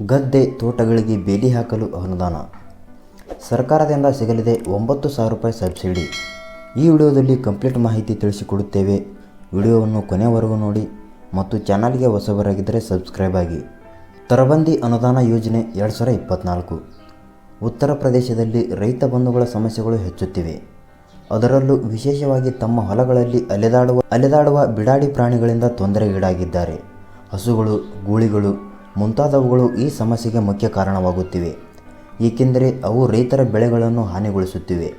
ಗದ್ದೆ ತೋಟಗಳಿಗೆ ಬೇಲಿ ಹಾಕಲು ಅನುದಾನ. ಸರ್ಕಾರದಿಂದ ಸಿಗಲಿದೆ ಒಂಬತ್ತು ಸಾವಿರ ರೂಪಾಯಿ ಸಬ್ಸಿಡಿ. ಈ ವಿಡಿಯೋದಲ್ಲಿ ಕಂಪ್ಲೀಟ್ ಮಾಹಿತಿ ತಿಳಿಸಿಕೊಡುತ್ತೇವೆ. ವಿಡಿಯೋವನ್ನು ಕೊನೆವರೆಗೂ ನೋಡಿ ಮತ್ತು ಚಾನಲ್ಗೆ ಹೊಸಬರಾಗಿದ್ದರೆ ಸಬ್ಸ್ಕ್ರೈಬ್ ಆಗಿ. ತರಬಂದಿ ಅನುದಾನ ಯೋಜನೆ ಎರಡು ಸಾವಿರ ಇಪ್ಪತ್ತ್ನಾಲ್ಕು ಉತ್ತರ ಪ್ರದೇಶದಲ್ಲಿ ರೈತ ಬಂಧುಗಳ ಸಮಸ್ಯೆಗಳು ಹೆಚ್ಚುತ್ತಿವೆ. ಅದರಲ್ಲೂ ವಿಶೇಷವಾಗಿ ತಮ್ಮ ಹೊಲಗಳಲ್ಲಿ ಅಲೆದಾಡುವ ಅಲೆದಾಡುವ ಬಿಡಾಡಿ ಪ್ರಾಣಿಗಳಿಂದ ತೊಂದರೆಗೀಡಾಗಿದ್ದಾರೆ. ಹಸುಗಳು, ಗೂಳಿಗಳು ಮುಂತಾದವುಗಳು ಈ ಸಮಸ್ಯೆಗೆ ಮುಖ್ಯ ಕಾರಣವಾಗುತ್ತಿವೆ. ಏಕೆಂದರೆ ಅವು ರೈತರ ಬೆಳೆಗಳನ್ನು ಹಾನಿಗೊಳಿಸುತ್ತಿವೆ.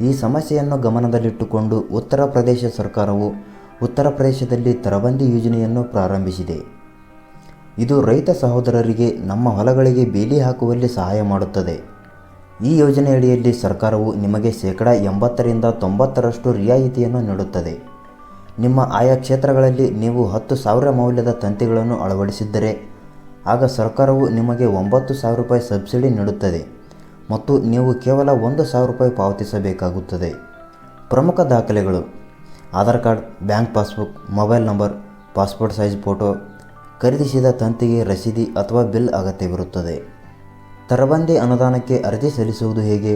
ಈ ಸಮಸ್ಯೆಯನ್ನು ಗಮನದಲ್ಲಿಟ್ಟುಕೊಂಡು ಉತ್ತರ ಪ್ರದೇಶ ಸರ್ಕಾರವು ಉತ್ತರ ಪ್ರದೇಶದಲ್ಲಿ ತರಬಂದಿ ಯೋಜನೆಯನ್ನು ಪ್ರಾರಂಭಿಸಿದೆ. ಇದು ರೈತ ಸಹೋದರರಿಗೆ ನಮ್ಮ ಹೊಲಗಳಿಗೆ ಬೇಲಿ ಹಾಕುವಲ್ಲಿ ಸಹಾಯ ಮಾಡುತ್ತದೆ. ಈ ಯೋಜನೆಯಡಿಯಲ್ಲಿ ಸರ್ಕಾರವು ನಿಮಗೆ ಶೇಕಡ ಎಂಬತ್ತರಿಂದ ತೊಂಬತ್ತರಷ್ಟು ರಿಯಾಯಿತಿಯನ್ನು ನೀಡುತ್ತದೆ. ನಿಮ್ಮ ಆಯಾ ಕ್ಷೇತ್ರಗಳಲ್ಲಿ ನೀವು ಹತ್ತು ಸಾವಿರ ಮೌಲ್ಯದ ತಂತಿಗಳನ್ನು ಅಳವಡಿಸಿದ್ದರೆ ಆಗ ಸರ್ಕಾರವು ನಿಮಗೆ ಒಂಬತ್ತು ಸಾವಿರ ರೂಪಾಯಿ ಸಬ್ಸಿಡಿ ನೀಡುತ್ತದೆ ಮತ್ತು ನೀವು ಕೇವಲ ಒಂದು ಸಾವಿರ ರೂಪಾಯಿ ಪಾವತಿಸಬೇಕಾಗುತ್ತದೆ. ಪ್ರಮುಖ ದಾಖಲೆಗಳು. Aadhaar card, bank passbook, mobile number, passport size photo, ಖರೀದಿಸಿದ ತಂತಿಗೆ ರಸೀದಿ ಅಥವಾ ಬಿಲ್ ಅಗತ್ಯವಿರುತ್ತದೆ. ತರಬಂದಿ ಅನುದಾನಕ್ಕೆ ಅರ್ಜಿ ಸಲ್ಲಿಸುವುದು ಹೇಗೆ?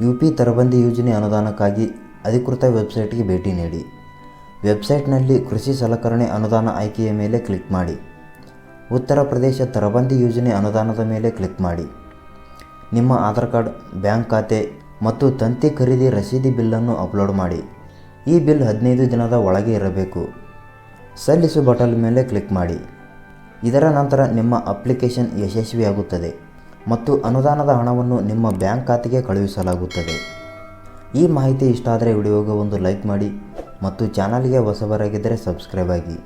ಯು ಪಿ ತರಬಂದಿ ಯೋಜನೆ ಅನುದಾನಕ್ಕಾಗಿ ಅಧಿಕೃತ ವೆಬ್ಸೈಟ್ಗೆ ಭೇಟಿ ನೀಡಿ. ವೆಬ್ಸೈಟ್ನಲ್ಲಿ ಕೃಷಿ ಸಲಕರಣೆ ಅನುದಾನ ಆಯ್ಕೆಯ ಮೇಲೆ ಕ್ಲಿಕ್ ಮಾಡಿ. ಉತ್ತರ ಪ್ರದೇಶ ತರಬಂದಿ ಯೋಜನೆ ಅನುದಾನದ ಮೇಲೆ ಕ್ಲಿಕ್ ಮಾಡಿ. ನಿಮ್ಮ ಆಧಾರ್ ಕಾರ್ಡ್, ಬ್ಯಾಂಕ್ ಖಾತೆ ಮತ್ತು ತಂತಿ ಖರೀದಿ ರಸೀದಿ ಬಿಲ್ಲನ್ನು ಅಪ್ಲೋಡ್ ಮಾಡಿ. ಈ ಬಿಲ್ ಹದಿನೈದು ದಿನದ ಒಳಗೆ ಇರಬೇಕು. ಸಲ್ಲಿಸು ಬಟನ್ ಮೇಲೆ ಕ್ಲಿಕ್ ಮಾಡಿ. ಇದರ ನಂತರ ನಿಮ್ಮ ಅಪ್ಲಿಕೇಶನ್ ಯಶಸ್ವಿಯಾಗುತ್ತದೆ ಮತ್ತು ಅನುದಾನದ ಹಣವನ್ನು ನಿಮ್ಮ ಬ್ಯಾಂಕ್ ಖಾತೆಗೆ ಕಳುಹಿಸಲಾಗುತ್ತದೆ. ಈ ಮಾಹಿತಿ ಇಷ್ಟ ಆದರೆ ವಿಡಿಯೋಗೆ ಒಂದು ಲೈಕ್ ಮಾಡಿ ಮತ್ತು ಚಾನಲ್ಗೆ ಹೊಸಬರಾಗಿದ್ದರೆ ಸಬ್ಸ್ಕ್ರೈಬ್ ಆಗಿ.